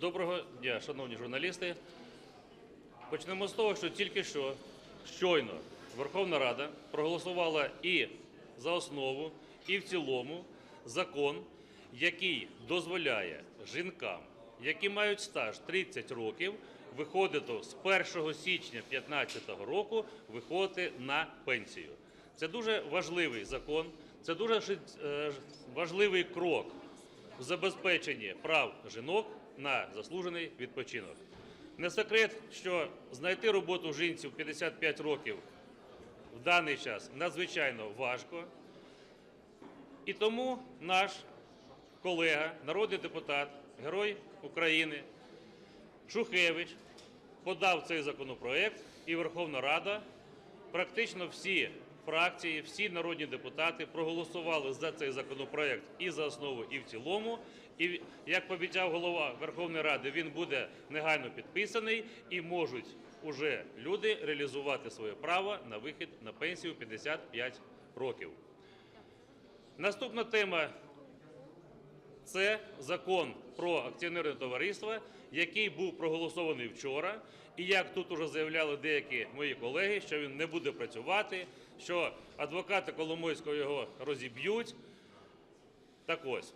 Доброго дня, шановні журналісти. Почнемо з того, що тільки що щойно Верховна Рада проголосувала і за основу, і в цілому закон, який дозволяє жінкам, які мають стаж 30 років, виходити з 1 січня 2015 року виходити на пенсію. Це дуже важливий закон, це дуже е, важливий крок в забезпеченні прав жінок на заслужений відпочинок. Не секрет, що знайти роботу жінці в 55 років в даний час надзвичайно важко. І тому наш колега, народний депутат, герой України Шухевич подав цей законопроект, і Верховна Рада, практично всі фракції, всі народні депутати проголосували за цей законопроект і за основу, і в цілому. І як пообіцяв голова Верховної Ради, він буде негайно підписаний і можуть уже люди реалізувати своє право на вихід на пенсію 55 років. Наступна тема це закон про акціонерне товариство, який був проголосований вчора. І як тут уже заявляли деякі мої колеги, що він не буде працювати, що адвокати Коломойського його розіб'ють. Так ось,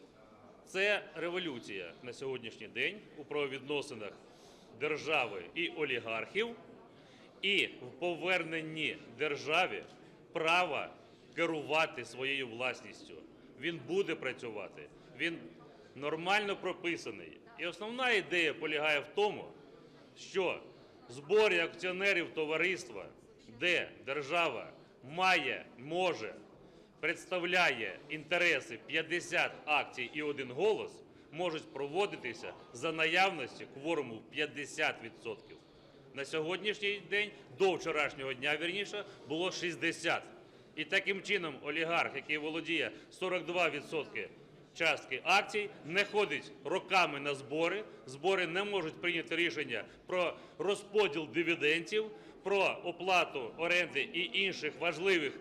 це революція на сьогоднішній день у правовідносинах держави і олігархів, і в поверненні державі права керувати своєю власністю. Він буде працювати, він нормально прописаний. І основна ідея полягає в тому, що збори акціонерів товариства, де держава має, може, представляє інтереси 50 акцій і один голос, можуть проводитися за наявності кворуму в 50%. На сьогоднішній день, до вчорашнього дня, вірніше, було 60. І таким чином олігарх, який володіє 42% частки акцій, не ходить роками на збори. Збори не можуть прийняти рішення про розподіл дивідендів, про оплату оренди і інших важливих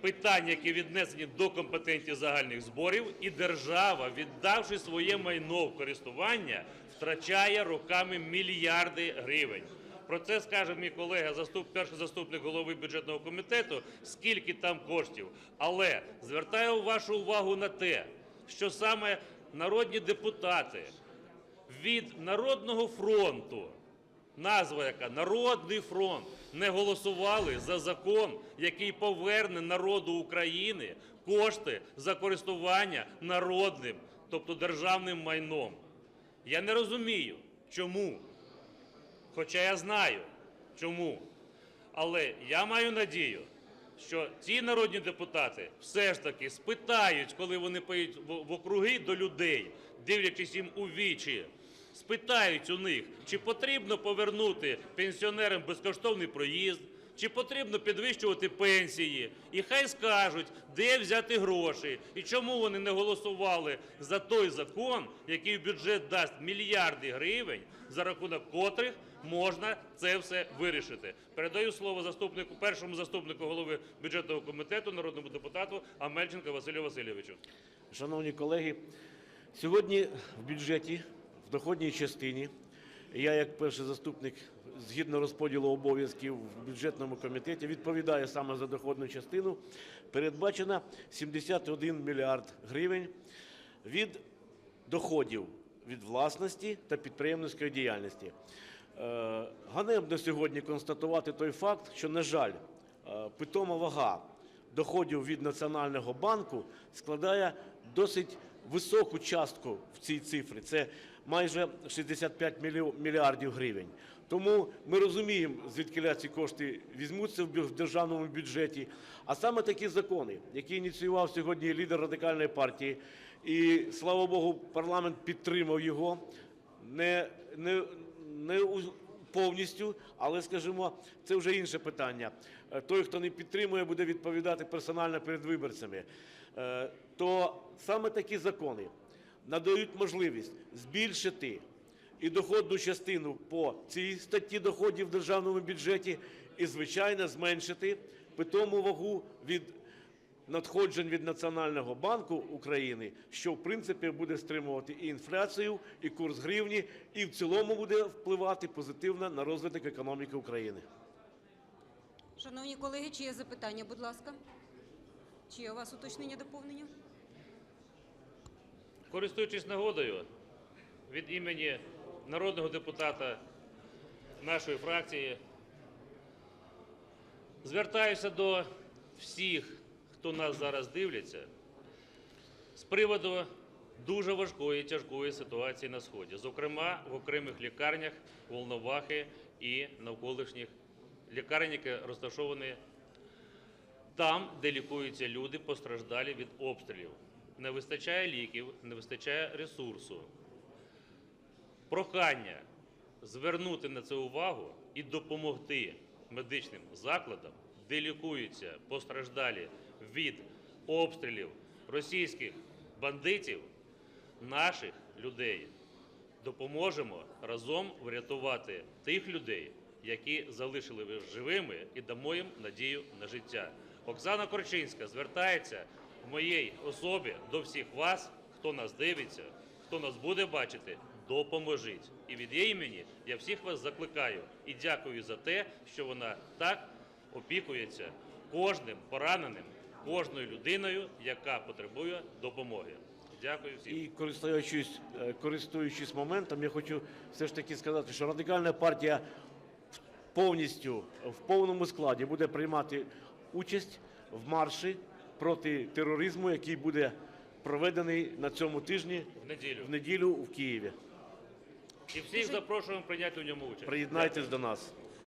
питань, які віднесені до компетенції загальних зборів, і держава, віддавши своє майно в користування, втрачає роками мільярди гривень. Про це скаже мій колега, заступ, перший заступник голови бюджетного комітету, скільки там коштів. Але звертаю вашу увагу на те, що саме народні депутати від Народного фронту назва яка Народний фронт не голосували за закон, який поверне народу України кошти за користування народним, тобто державним майном. Я не розумію, чому. Хоча я знаю, чому. Але я маю надію, що ці народні депутати все ж таки спитають, коли вони поїдуть в округи до людей, дивлячись їм у вічі, спитають у них, чи потрібно повернути пенсіонерам безкоштовний проїзд, чи потрібно підвищувати пенсії, і хай скажуть, де взяти гроші, і чому вони не голосували за той закон, який в бюджет дасть мільярди гривень, за рахунок котрих можна це все вирішити. Передаю слово заступнику, першому заступнику голови бюджетного комітету, народному депутату Амельченко Василю Васильовичу. Шановні колеги, сьогодні в бюджеті, в доходній частині, я як перший заступник згідно розподілу обов'язків в бюджетному комітеті відповідаю саме за доходну частину, передбачено 71 мільярд гривень від доходів від власності та підприємницької діяльності. Е, Ганебно сьогодні констатувати той факт, що, на жаль, е, питома вага доходів від Національного банку складає досить високу частку в цій цифрі. Це майже 65 мільйо- мільярдів гривень. Тому ми розуміємо, звідки ці кошти візьмуться в державному бюджеті. А саме такі закони, які ініціював сьогодні лідер радикальної партії, і слава Богу, парламент підтримав його. Не, не, не повністю, але скажімо, це вже інше питання. Е, Той, хто не підтримує, буде відповідати персонально перед виборцями. Е, То саме такі закони надають можливість збільшити і доходну частину по цій статті доходів в державному бюджеті, і, звичайно, зменшити питому вагу від надходжень від Національного банку України, що в принципі буде стримувати і інфляцію, і курс гривні, і в цілому буде впливати позитивно на розвиток економіки України. Шановні колеги, чи є запитання, будь ласка? Чи є у вас уточнення доповнення? Користуючись нагодою, від імені народного депутата нашої фракції, звертаюся до всіх, хто нас зараз дивляться, з приводу дуже важкої тяжкої ситуації на сході, зокрема в окремих лікарнях Волновахи і навколишніх лікарень, які розташовані там, де лікуються люди, постраждалі від обстрілів. Не вистачає ліків, не вистачає ресурсу. Прохання звернути на це увагу і допомогти медичним закладам, де лікуються постраждалі від обстрілів російських бандитів, наших людей. Допоможемо разом врятувати тих людей, які залишили ви живими, і дамо їм надію на життя. Оксана Корчинська звертається моїй особі до всіх вас, хто нас дивиться, хто нас буде бачити, допоможіть. І від її імені я всіх вас закликаю і дякую за те, що вона так опікується кожним пораненим, кожною людиною, яка потребує допомоги. Дякую всім. І користуючись, е, користуючись моментом, я хочу все ж таки сказати, що радикальна партія повністю в повному складі буде приймати участь в марші проти тероризму, який буде проведений на цьому тижні В неділю. в неділю в Києві. І всіх запрошуємо прийняти у ньому участь. Приєднайтесь до нас.